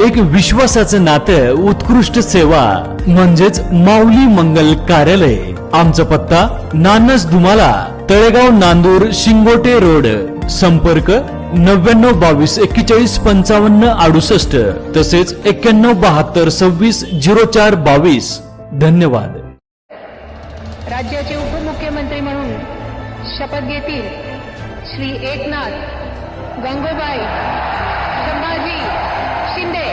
एक विश्वासाचं नातं उत्कृष्ट सेवा म्हणजेच माऊली मंगल कार्यालय. आमचा पत्ता नानस दुमाला तळेगाव नांदूर शिंगोटे रोड. संपर्क नव्याण्णव बावीस एक्केचाळीस पंचावन्न अडुसष्ट. तसेच एक्क्याण्णव बहात्तर सव्वीस झिरो चार बावीस. धन्यवाद. राज्याचे उपमुख्यमंत्री म्हणून शपथ घेतील श्री एकनाथ गंगोबाई संभाजी. शिंदे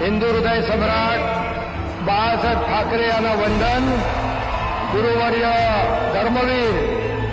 हिंदू हृदय सम्राट बाळासाहेब ठाकरे यांना वंदन गुरुवर्य धर्मवीर